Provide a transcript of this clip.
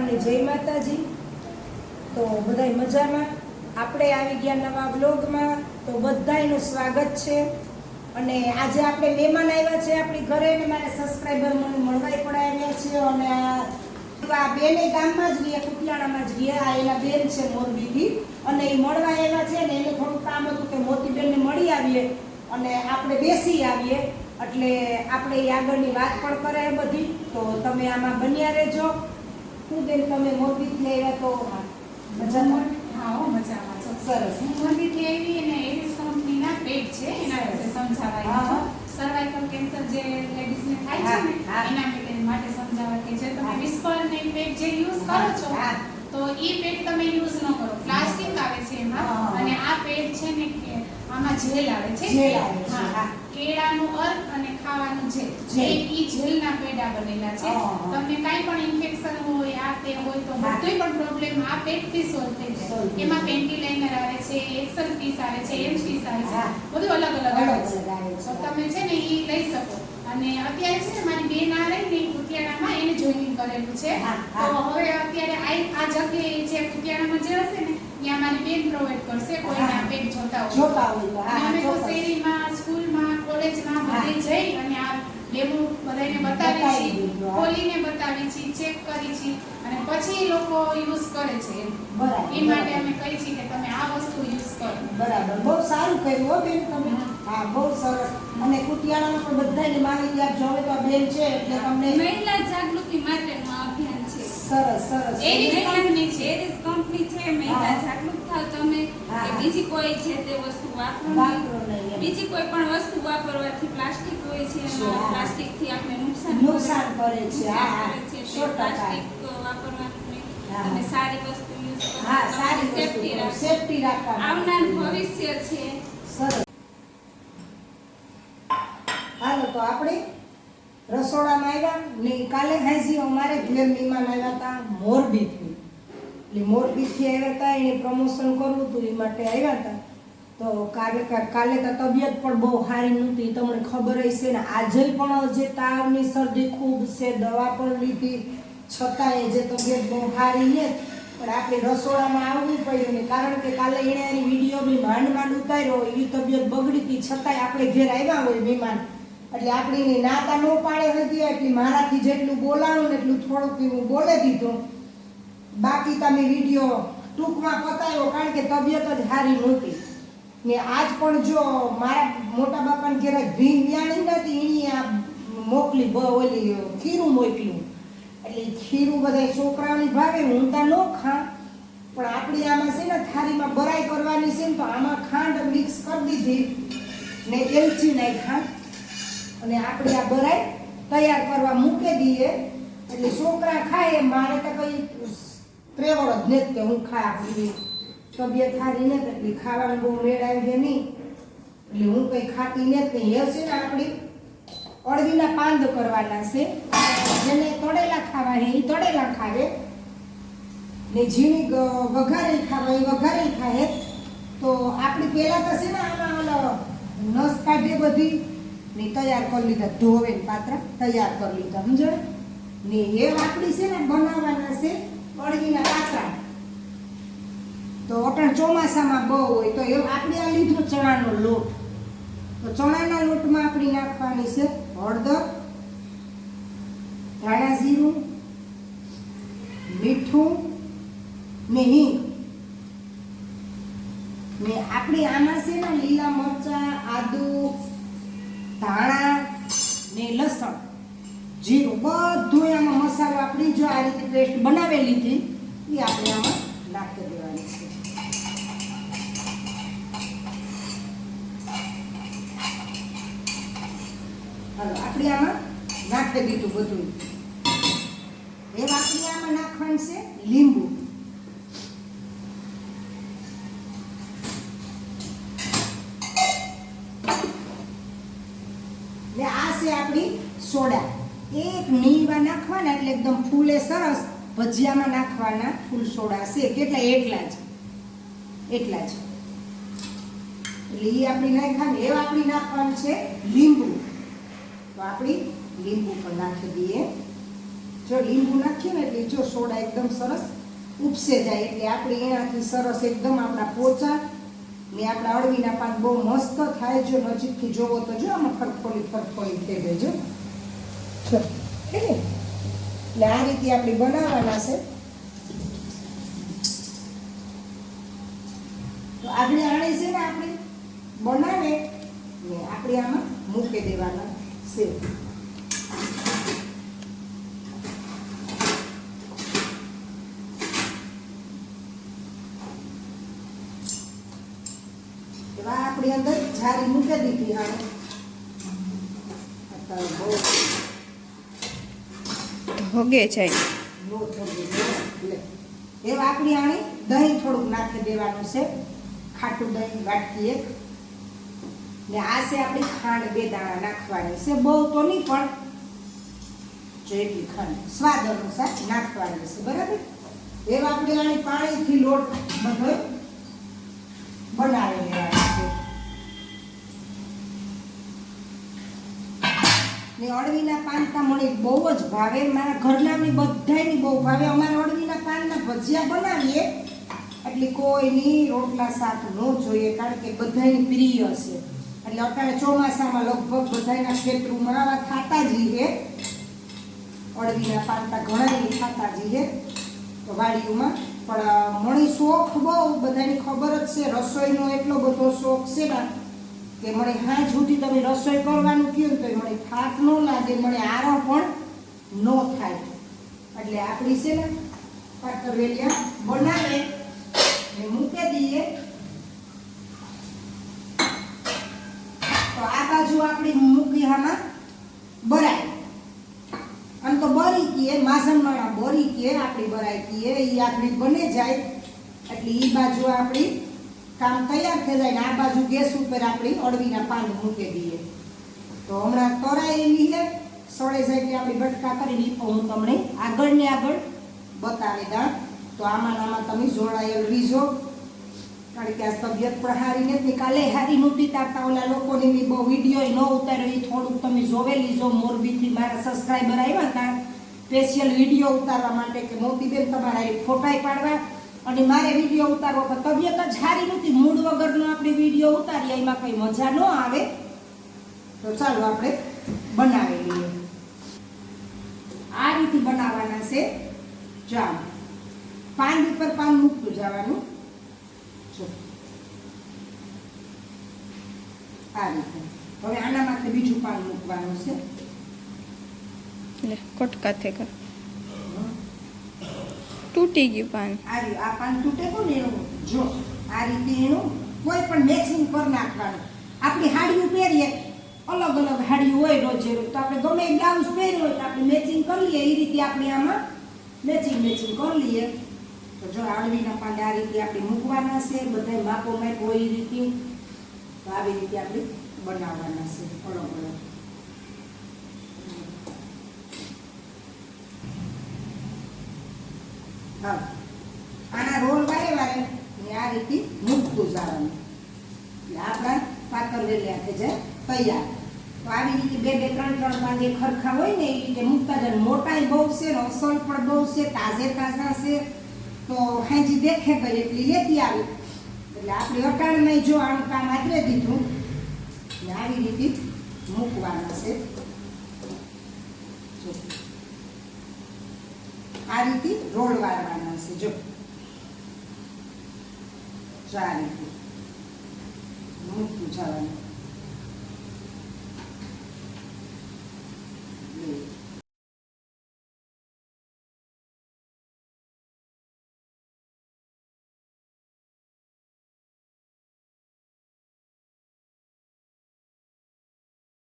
સીતારામની જય માતાજી. તો બધાય મજામાં? આપણે આવી ગયા નવા બ્લોગમાં તો બધાયનું સ્વાગત છે. અને આજે આપણે મહેમાન આવ્યા છે આપણી ઘરે અને મારા સબસ્ક્રાઈબર મને મળવાય પણ છે. અને આ બેને ગામમાં જ ગયા કુટિયાણામાં જ ગયા. એના બેન છે મોરબીથી. અને એ મળવા આવ્યા છે ને એને થોડું કામ હતું કે મોતીબેનને મળી આવીએ અને આપણે બેસી આવીએ. એટલે આપણે એ આગળની વાત પણ કરાય બધી. તો તમે આમાં બન્યા રહેજો. હું બેન તમે મોરબીથી આવ્યા તો મજામાં હા હો, મજામાં છો. સરસ હું મોરબીથી આવી અને એરિસ કંપનીના પેટ છે એના વિશે સમજાવાય હા. સર્વાઇકલ કેન્સર જે લેડીઝને થાય છે ને. એના માટે માટે સમજાવવા કે જે તમે વિસ્પર ને પેટ જે યુઝ કરો છો હા. તો ઈ પેડ તમે યુઝ ન કરો પ્લાસ્ટિક આવે છે એમાં અને આ પેડ છે ને કે આમાં જેલ આવે છે જેલ આવે છે, હા. કેળાનું અર્ક અને ખાવાનું જેલ. એ ઈ જેલના પેડા બનેલા છે. તમને કાંઈ પણ હોય તે બધોય પણ પ્રોબ્લેમ આ પેટથી સોલ્વ થઈ જાય એમાં. પેન્ટી લાઇનર આવે છે એક્સલ પીસ આવે છે એમ પીસ આવે છે બધું અલગ અલગ આવે છે. તો તમે છે ને એ લઈ શકો અને અત્યારે છે ને મારી બેન આ રહી ને કુતિયાણામાં એને જોઈનિંગ કરેલું છે. તો હવે અત્યારે આ આ જગ્યાએ જે કુતિયાણામાં જે હશે ને ત્યાં મારી બેન પ્રોવાઈડ કરશે કોઈને. આ પેટ જોતા હોય જોતા હોય અમે તો શેરીમાં સ્કૂલમાં કોલેજમાં. બધે જઈ અને આ ડેમો બધાને બતાવી છીએ ખોલીને બતાવી છે ચેક કરી છે અને પછી લોકો યુઝ કરે છે બરાબર. એ માટે અમે કહી છીએ કે તમે આ વસ્તુ યુઝ કરો. બરાબર. બહુ સારું કર્યું હો બેન તમે. હા. બહુ સરસ. અને કુટિયાણામાં પણ બધાને માહિતી આપજો. હવે તો બેન છે એટલે તમને મહિલા જાગૃતિ માટે આ અભિયાન છે સરસ સરસ. એરિસ કંપની છે. એરિસ કંપની છે મહિલા. જાગૃત થાવ તમે કે બીજી કોઈ છે તે વસ્તુ વાપરો નહીં. બીજી કોઈ પણ વસ્તુ વાપરવાથી પ્લાસ્ટિક હોય છે પ્લાસ્ટિકથી આપણે નુકસાન નુકસાન કરે છે, હા, હા. પ્લાસ્ટિક વાપરવાથી અને સારી વસ્તુ યુઝ કરો હા સારી સેફટી રાખો સેફટી રાખવા. આવનાર ભવિષ્ય છે. સરસ. હાલો તો આપણે રસોડામાં આવ્યા ને કાલે હાજી અમારે ઘેર મહેમાન આવ્યા હતા મોરબીથી. એટલે મોરબીથી આવ્યા હતા એને પ્રમોશન કરવું હતું એ માટે આવ્યા હતા તો કાલે કાલે તો તબિયત પણ બહુ સારી નહોતી તમને ખબર હશે ને, આજે પણ જે તાવની શરદી ખૂબ છે, દવા પણ લીધી છતાંય જે તબિયત બહુ સારી છે, પણ આપણે રસોડામાં આવવું પડ્યું ને, કારણ કે કાલે એણે એની વીડિયો બી માંડ માંડ ઉતાર્યો એવી તબિયત બગડી હતી, છતાંય આપણે ઘેર આવ્યા હોય મહેમાન. એટલે આપણી નાતા ન પાડે હતી એટલે મારાથી જેટલું બોલાવું ને એટલું થોડુંક હું બોલે દીધું. બાકી તમે વીડિયો ટૂંકમાં પતાવ્યો કારણ કે તબિયત જ સારી નહોતી. ને આજ પણ જો મારા મોટા બાપાને ઘેરા ભી વ્યાણી નથી એની આ મોકલી ઓલી ખીરું મોકલ્યું. એટલે ખીરું બધા છોકરાઓની ભાવે, હું તો ન ખા. પણ આપણી આમાં છે ને થાળીમાં બરાઈ કરવાની છે ને, તો આમાં ખાંડ મિક્સ કરી દીધી. ને એલચી નાખ્યા અને આપણે આ ભરાય તૈયાર કરવા મૂકી દઈએ. એટલે છોકરા ખાય મારે તો કઈ ત્રેવડ જ નથી કે હું ખાય આપણી તબિયત સારી નથી, એટલે ખાવાનું બહુ મેળ આવી છે નહીં. એટલે હું કઈ ખાતી નથી એ છે ને આપણી અળવીના પાંદ કરવાના છે. જેને તળેલા ખાવા એ તળેલા ખાવે. ને ઝીણી વઘારે ખાવા એ વઘારેલ ખાય. તો આપણી પહેલાં તો છે ને આમાં નસ કાઢે બધી ને તૈયાર કરી લીધા. ધોવે પાત્ર તૈયાર કરી લીધા. સમજણ ને એ આપણી છે ને બનાવવાના છે અળવીના પાત્રા. તો અટણ ચોમાસામાં બહુ હોય તો એ આપણે આ લીધો ચણાનો લોટ. તો ચણાના લોટમાં આપણી નાખવાની છે હળદર, ધાણા જીરું, મીઠું ને હિંગ. ને આપણે આમાં છે ને લીલા મરચા, આદુ ધાણા ને લસણ. જીરું બધું આમાં મસાલો આપણી જો આ રીતે પેસ્ટ બનાવેલી હતી, એ આપણે આમાં નાખી દેવાની છે. હાલો, આપણે આમાં નાખી દીધું બધું. એ આપણે આમાં નાખવાનું છે લીંબુ ને આ છે આપણી સોડા. એક નીવા નાખવાના એટલે એકદમ ફૂલે સરસ ભજીયામાં નાખવાના ફૂલ સોડા છે. કેટલા? એટલા જ. એટલા જ. એટલે એ આપણી નાખવાની. એવા આપણી નાખવાનું છે લીંબુ. તો આપણી લીંબુ પણ નાખી દઈએ. જો લીંબુ નાખીએ ને એટલે જો સોડા એકદમ સરસ ઉપસે જાય. એટલે આપણે એનાથી સરસ એકદમ આપણા પોચા ને આપણા અળવીના પાન બહુ મસ્ત થાય જો નજીકથી જોવો તો જો આમાં ફરફોલી ફરફોલી થઈ ગઈ જો? એટલે આ રીતે આપણે બનાવવાના છે. તો આગળ આણે છે ને આપણે બનાવે ને આપણે આમાં મૂકી દેવાના છે એવા આપણી અંદર જારી મૂકી દીધી બહુ ભોગે જાય એવા આપણી આણી દહીં થોડુંક નાખી દેવાનું છે. ખાટું દહીં વાટકી એક. ને આ છે આપણી ખાંડ બે દાણા નાખવાની છે. બહુ તો નહીં પણ જેટલી ખાંડ સ્વાદ અનુસાર નાખવાની છે. બરાબર? એવા આપણે આણી પાણીથી લોટ બધો બનાવી લેવાનો. ને અળવીના પાનતા મને બહુ જ ભાવે. મારા ઘરનાની બધાની બહુ ભાવે. અમારે અળવીના પાનના ભજીયા બનાવીએ. એટલે કોઈની રોટલા શાક ન જોઈએ, કારણ કે બધાયની પ્રિય છે. એટલે અત્યારે ચોમાસામાં લગભગ બધાયના ખેતરમાં આવા ખાતા જ રહે અળવીના પાનતા ઘણા ઈ ખાતા જઈએ તો વાડીઓમાં. પણ મને શોખ બહુ બધાની ખબર જ છે, રસોઈનો એટલો બધો શોખ છે ને કે મને હા જૂઠી તમે રસોઈ કરવાનું કહ્યું તો મને થાક ન લાગે મને આરો પણ ન થાય. એટલે આપણી છે ને પાતરવેલિયા બનાવે ને મૂકી દઈએ. તો આ બાજુ આપણી મૂકી આમાં બરાય. આમ તો બરી કીએ માસણવાળા બરી કીએ, આપણી બરાય કીએ એ આપણી બને જાય. એટલે એ બાજુ આપણી કામ તૈયાર થઈ જાય ને આ બાજુ ગેસ ઉપર આપણી અળવીના પાન મૂકી દઈએ. તો હમણાં તરાયેલી છે, સળે જાય કે આપણી બટકા કરી ઈ પણ હું તમને આગળ ને આગળ બતાવી દઉં. તો આમાં આમાં તમે જોડાયેલ રીજો કારણ કે આ તબિયત પણ હારી નથી. કાલે હારી નહોતી તારતા ઓલા લોકોની મેં બહુ વીડિયો ન ઉતાર્યો, એ થોડુંક તમે જોવે લીજો મોરબીથી મારા સબસ્ક્રાઈબર આવ્યા હતા સ્પેશિયલ વીડિયો ઉતારવા માટે કે મોતીબેન તમારા એ ફોટાઈ પાડવા. અને મારે વીડિયો ઉતારવો પણ તબિયત જ સારી નથી. મૂડ વગરનો આપણે વીડિયો ઉતારીએ, એમાં કંઈ મજા ન આવે. તો ચાલો આપણે બનાવી લઈએ. આ રીતે બનાવવાના છે. જામ પાન ઉપર પાન મૂકતું જવાનું. આ રીતે. હવે આના માટે બીજું પાન મૂકવાનું છે. કટકા થઈ ગયા તૂટી ગયું પાન આ પાન તૂટે તો ને એનું જો, આ રીતે એનું કોઈ પણ મેચિંગ પર નાખવાનું. આપણી હાડીઓ પહેરીએ, અલગ અલગ હાડી હોય રોજે રોજ તો આપણે ગમે બ્લાઉઝ પહેર્યું હોય તો આપણે મેચિંગ કરી લઈએ. એ રીતે આપણે આમાં મેચિંગ મેચિંગ કરી લઈએ. તો જો આડવીના પાન આ રીતે આપણે મૂકવાના છે બધા માપો માપ હોય એ રીતે. તો આવી રીતે આપણે બનાવવાના છે, અલગ અલગ. હા. આના રોલ વારે વારે આ રીતે મૂકતું જવાનું. એટલે આપણા પાતળ વેલ્યા થઈ જાય તૈયાર. તો આવી રીતે બે બે, ત્રણ ત્રણ પાંચ જે ખરખા હોય ને, એ રીતે મૂકતા જાય મોટાઈ બહુ છે અસલ પણ બહુ છે, તાજે તાજા છે. તો હાજી દેખે કરી, એટલી લેતી આવી. એટલે આપણે અટાણમાં જો આનું કામ આદરે દીધું ને આવી રીતે મૂકવાના છે. જો. આ રીતે રોલ વાળવાનો છે જો. આ રીતે. મૂકું જવાનું.